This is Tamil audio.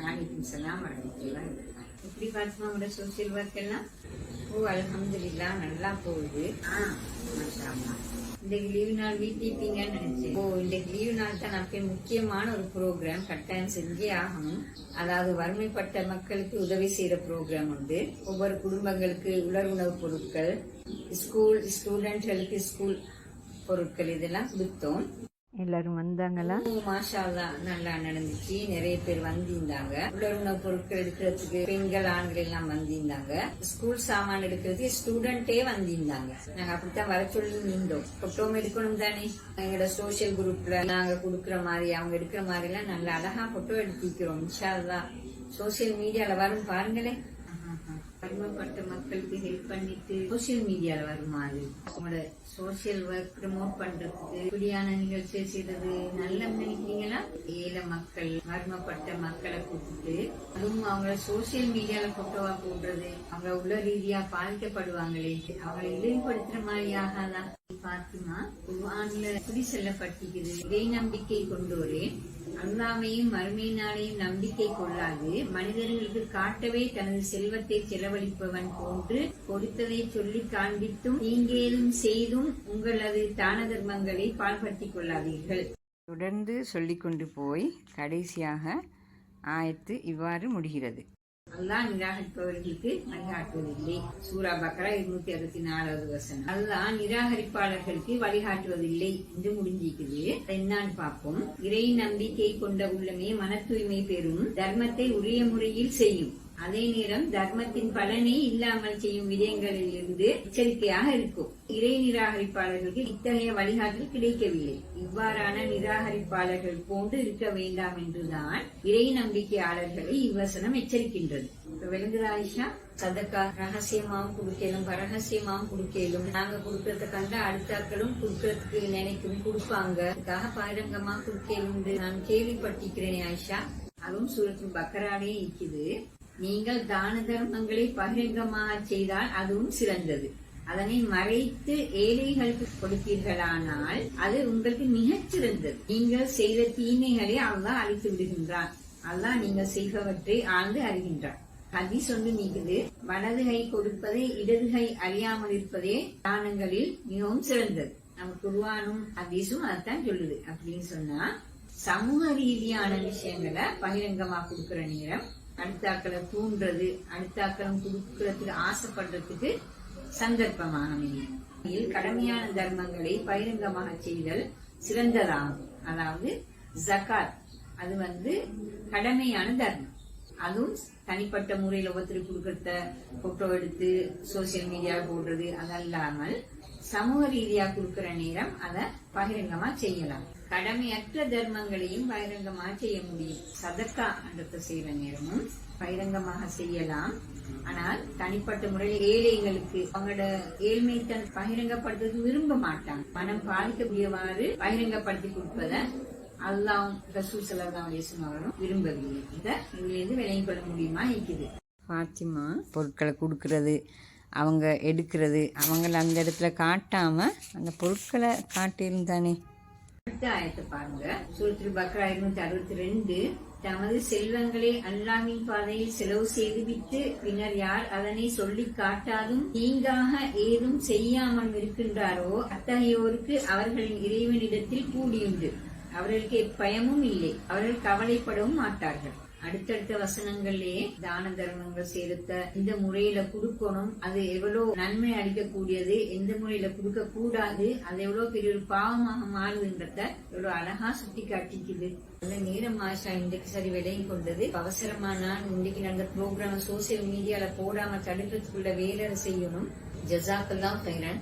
வலைக்கும் சலாம். எப்படி பாத்துமா உங்களோட சோசியல் ஒர்க் எல்லாம் ஓ அல்ஹம்துலில்லாஹ் நல்லா போகுது. ஆ மாஷா அல்லாஹ். இன்றைக்கு லீவு நாள் வீட்டில் இருப்பீங்கன்னு நினைச்சேன். ஓ இன்றைக்கு லீவு நாள் தான் அப்போ முக்கியமான ஒரு ப்ரோக்ராம் கட்டாயம் செஞ்சே ஆகணும். அதாவது வறுமைப்பட்ட மக்களுக்கு உதவி செய்யற ப்ரோக்ராம் உண்டு. ஒவ்வொரு குடும்பங்களுக்கு உலர் உணவுப் பொருட்கள் ஸ்கூல் ஸ்டூடெண்ட்களுக்கு ஸ்கூல் பொருட்கள் இதெல்லாம் கொடுத்தோம். எல்லாரும் வந்தாங்களா? மாஷாலா நல்லா நடந்துச்சு. நிறைய பேர் வந்திருந்தாங்க. உடல் உணவுப் பொருட்கள் எடுக்கிறதுக்கு பெண்கள் ஆண்கள் எல்லாம் வந்திருந்தாங்க. ஸ்கூல் சாமான் எடுக்கிறதுக்கு ஸ்டூடெண்டே வந்திருந்தாங்க. நாங்க அப்படித்தான் வர சொல்லி நின்றோம். போட்டோம் எடுக்கணும் தானே? எங்களோட சோசியல் குரூப்ல நாங்க குடுக்கற மாதிரி அவங்க எடுக்கிற மாதிரி எல்லாம் நல்லா அழகா போட்டோ எடுத்திக்கிறோம் இன்ஷா சோசியல் மீடியால வரும் பாருங்களேன். வறுமைப்பட்ட மக்களுக்கு ஹெல்ப் பண்ணிட்டு சோசியல் மீடியால வருமா அது? உங்களோட சோசியல் ஒர்க் ப்ரமோட் பண்றதுக்கு இப்படியான நிகழ்ச்சியை செய்யறது நல்ல நினைக்கிறீங்களா ஏழை மக்கள் மர்மப்பட்ட மக்களை கூப்பிட்டு அதுவும் அவங்கள சோசியல் மீடியால போட்டோவா போடுறது. அவங்க உள்ள ரீதியா பாதிக்கப்படுவாங்களே அவங்களை இழிவுபடுத்துற மாதிரி ஆகாதா? பாத்திமா குர்ஆன்ல குடி செல்லப்பட்டிக்குது இறை நம்பிக்கை கொண்டோரே அல்லாமையும் மறுமையினாலையும் நம்பிக்கை கொள்ளாது. மனிதர்களுக்கு காட்டவே தனது செல்வத்தை செலவழிப்பவன் போன்று கொடுத்ததை சொல்லி காண்பித்தும் தீங்கேதும் செய்தும் உங்களது தான தர்மங்களை பால்படுத்திக் கொள்ளாதீர்கள். தொடர்ந்து சொல்லிக்கொண்டு போய் கடைசியாக ஆயத்து இவ்வாறு முடிகிறது. அல்லாஹ் நிராகரிப்பவர்களுக்கு வழிகாட்டுவதில்லை. சூரா பக்ரா இருநூத்தி அறுபத்தி நாலாவது வசனம். அல்லாஹ் நிராகரிப்பாளர்களுக்கு வழிகாட்டுவதில்லை என்று முடிஞ்சிக்குது என்னான்னு பார்ப்போம். இறை நம்பிக்கை கொண்ட உள்ளமே மன தூய்மை பெறும். தர்மத்தை உரிய முறையில் செய்யும். அதே நேரம் தர்மத்தின் பலனை இல்லாமல் செய்யும் விடயங்களில் இருந்து எச்சரிக்கையாக இருக்கும். இறை நிராகரிப்பாளர்களுக்கு இத்தகைய வழிகாட்டல் கிடைக்கவில்லை. இவ்வாறான நிராகரிப்பாளர்கள் போன்று இருக்க வேண்டாம் என்றுதான் இறை நம்பிக்கையாளர்களை இவ்வசனம் எச்சரிக்கின்றது. இப்ப விளங்குதா ஆயிஷா? சதக்கா ரகசியமாவும் குடுக்கலும் பரகசியமாவும் குடுக்கலும். நாங்க குடுக்கறத கண்ட அடுத்தாக்களும் குடுக்கறதுக்கு நினைக்கும் கொடுப்பாங்க. அதுக்காக பகிரங்கமா குடுக்கலும் நான் கேள்விப்பட்டிருக்கிறேன் ஆயிஷா. அதுவும் சூரத்து பக்கராலே இருக்குது. நீங்கள் தான தர்மங்களை பகிரங்கமாக செய்தால் அதுவும் சிறந்தது. அதனை மறைத்து ஏழைகளுக்கு கொடுப்பீர்களானால் அது உங்களுக்கு மிகச் சிறந்தது. நீங்கள் செய்த தீமைகளை அல்லாஹ் அழித்து விடுகின்றான். அல்லாஹ் நீங்கள் செய்பவற்றை ஆழ்ந்து அறிகின்றான். ஹதீஸ் ஒன்று நீக்குது வலது கை கொடுப்பதை இடது கை அறியாமல் இருப்பதே தானங்களில் மிகவும் சிறந்தது. நம்ம குருவானும் ஹதீஸும் அதைத்தான் சொல்லுது. அப்படின்னு சொன்னா சமூக ரீதியான விஷயங்களை பகிரங்கமா கொடுக்கிற நேரம் அனிதாக்களை தூண்டுறது அனிதாக்களும் கொடுக்கறதுக்கு ஆசைப்படுறதுக்கு சந்தர்ப்பமாக அமையும் இதில் கடமையான தர்மங்களை பகிரங்கமாக செய்தல் சிறந்ததாகும். அதாவது ஜகாத் அது வந்து கடமையான தர்மம். அதுவும் தனிப்பட்ட முறையில் ஒவ்வொருத்தருக்கு கொடுக்கறத போட்டோ எடுத்து சோசியல் மீடியா போடுறது அதல்லாமல் சமூக ரீதியா கொடுக்கிற நேரம் அதை பகிரங்கமா செய்யலாம். கடமையற்ற தர்மங்களையும் பகிரங்கமாக செய்ய முடியும். சதக்கா அடுத்த செய்யற நேரமும் பகிரங்கமாக செய்யலாம். ஆனால் தனிப்பட்ட முறையில் ஏழைகளுக்கு அவங்களோட ஏழ்மைத்தன் பகிரங்கப்படுத்துறது விரும்ப மாட்டாங்க. மனம் பாதிக்கக்கூடியவாறு பகிரங்கப்படுத்தி கொடுப்பதை அல்லாவும் ரசூல் சல்லா அலிஸ்லாம் அவரும் விரும்பவில்லை. இதை இதுல இருந்து கொள்ள முடியுமா இருக்குது. பாத்திமா பொருட்களை கொடுக்கறது அவங்க எடுக்கிறது அவங்கள அந்த இடத்துல காட்டாமல் அந்த பொருட்களை காட்டியிருந்தானே. பத்து ஆயத்தை பாருங்க. சூரத்தில் பக்ரா இருநூத்தி அறுபத்தி ரெண்டு. தமது செல்வங்களை அல்லாமின் பாதையில் செலவு செய்து விட்டு பின்னர் யார் அதனை சொல்லி காட்டாதும் தீங்காக ஏதும் செய்யாமல் இருக்கின்றாரோ அத்தகையோருக்கு அவர்களின் இறைவனிடத்தில் கூடியுண்டு. அவர்களுக்கு எப்பயமும் இல்லை. அவர்கள் கவலைப்படவும் மாட்டார்கள். அடுத்தடுத்த வசனங்கள்லயே தான தர்மங்கள் செலுத்த இந்த முறையில கொடுக்கணும். அது எவ்வளவு நன்மை அளிக்கக்கூடியது எந்த முறையில கொடுக்க கூடாது அது எவ்வளவு பெரிய ஒரு பாவமாக மாறுதுன்றத எவ்வளவு அழகா சுட்டி காட்டிக்குது அந்த நேரம் ஆஷா இன்றைக்கு சரி விலையும் கொண்டது. அவசரமா நான் இன்றைக்கு நடந்த ப்ரோக்ராம் சோசியல் மீடியால போடாம தடுக்கிறதுக்குள்ள வேலை செய்யணும். ஜசாக்கெல்லாம் பயிரன்